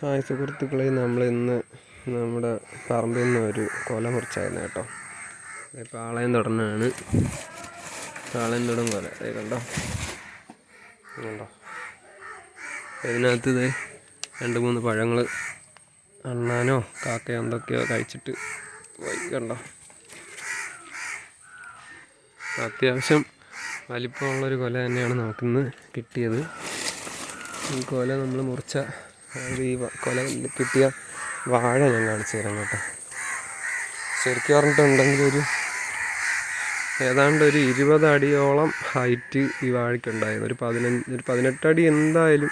Hi സുഹൃത്തുക്കളെ നമ്മൾ ഇന്ന് നമ്മുടെ പറമ്പിൽ നിന്ന് ഒരു കൊല മുറിച്ചായിരുന്നു കേട്ടോ. പാളയം തുടർന്നാണ് പാളയം തുടം കൊല. ദേ കണ്ടോ? കണ്ടോ? ഇതിനകത്ത് ഇത് രണ്ട് മൂന്ന് പഴങ്ങൾ അണ്ണാനോ കാക്കയോ എന്തൊക്കെയോ കഴിച്ചിട്ട് പോയി കണ്ടോ? അത്യാവശ്യം വലിപ്പമുള്ളൊരു കൊല തന്നെയാണ് നമുക്കിന്ന് കിട്ടിയത്. ഈ കൊല നമ്മൾ മുറിച്ച അത് ഈ കൊല കിട്ടിയ വാഴ ഞാൻ കാണിച്ചു തരാം കേട്ടോ. ശരിക്കും പറഞ്ഞിട്ടുണ്ടെങ്കിൽ ഒരു ഏതാണ്ട് ഒരു ഇരുപത് അടിയോളം ഹൈറ്റ് ഈ വാഴയ്ക്കുണ്ടായിരുന്നു. ഒരു പതിനഞ്ച് ഒരു പതിനെട്ടടി എന്തായാലും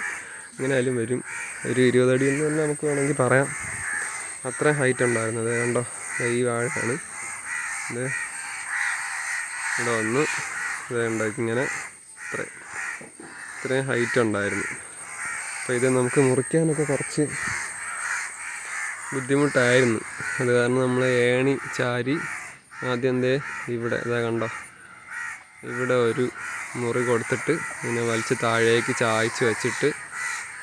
എങ്ങനെയായാലും വരും. ഒരു ഇരുപതടി എന്ന് തന്നെ നമുക്ക് വേണമെങ്കിൽ പറയാം. അത്രയും ഹൈറ്റ് ഉണ്ടായിരുന്നു. അത് കണ്ടോ ഈ വാഴയാണ്. ഇത് ഇവിടെ വന്ന്. ഇത് ഉണ്ടായിരുന്നു ഇങ്ങനെ ഇത്രയും ഇത്രയും ഹൈറ്റ് ഉണ്ടായിരുന്നു. അപ്പോൾ ഇത് നമുക്ക് മുറിക്കാനൊക്കെ കുറച്ച് ബുദ്ധിമുട്ടായിരുന്നു. അത് കാരണം നമ്മൾ ഏണി ചാരി ആദ്യം എന്തേ ഇവിടെ ഇതാ കണ്ടോ? ഇവിടെ ഒരു മുറി കൊടുത്തിട്ട് പിന്നെ വലിച്ച് താഴേക്ക് ചായച്ച് വെച്ചിട്ട്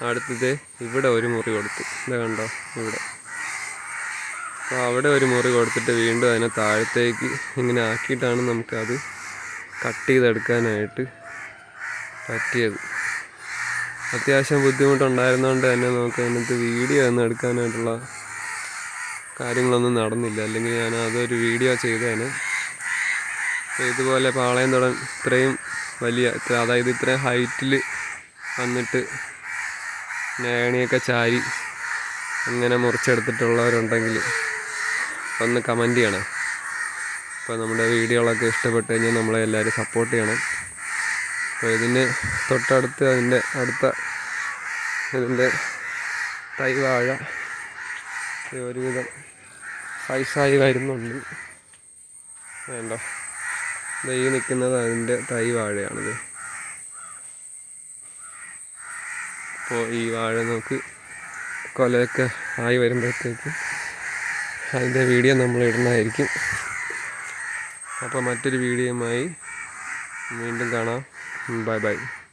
അടുത്തത് ഇവിടെ ഒരു മുറി കൊടുത്തു. ഇതാ കണ്ടോ? ഇവിടെ. അപ്പോൾ അവിടെ ഒരു മുറി കൊടുത്തിട്ട് വീണ്ടും അതിനെ താഴത്തേക്ക് ഇങ്ങനെ ആക്കിയിട്ടാണ് നമുക്കത് കട്ട് ചെയ്തെടുക്കാനായിട്ട് പറ്റിയത്. അത്യാവശ്യം ബുദ്ധിമുട്ടുണ്ടായിരുന്നതുകൊണ്ട് തന്നെ നമുക്ക് അതിനകത്ത് വീഡിയോ ഒന്നും എടുക്കാനായിട്ടുള്ള കാര്യങ്ങളൊന്നും നടന്നില്ല. അല്ലെങ്കിൽ ഞാൻ അതൊരു വീഡിയോ ചെയ്തേനെ. ഇതുപോലെ പാളയം തുടൻ ഇത്രയും വലിയ അതായത് ഇത്രയും ഹൈറ്റിൽ വന്നിട്ട് നേണിയൊക്കെ ചാരി അങ്ങനെ മുറിച്ചെടുത്തിട്ടുള്ളവരുണ്ടെങ്കിൽ ഒന്ന് കമന്റ് ചെയ്യണം. അപ്പോൾ നമ്മുടെ വീഡിയോകളൊക്കെ ഇഷ്ടപ്പെട്ട് കഴിഞ്ഞാൽ നമ്മളെ എല്ലാവരും സപ്പോർട്ട് ചെയ്യണം. അപ്പോൾ ഇതിന് തൊട്ടടുത്ത് അതിന്റെ അടുത്ത ഇതിന്റെ തൈ വാഴ. ഒരുവിധം സൈസായി വരുന്നുണ്ട് വേണ്ട? ഈ നിൽക്കുന്നത് അതിന്റെ തൈ വാഴയാണിത്. അപ്പോൾ ഈ വാഴ നമുക്ക് കൊലയൊക്കെ ആയി വരുമ്പോഴത്തേക്ക് അതിന്റെ വീഡിയോ നമ്മൾ ഇടുന്നതായിരിക്കും. അപ്പോൾ മറ്റൊരു വീഡിയോയുമായി വീണ്ടും കാണാം. 拜拜。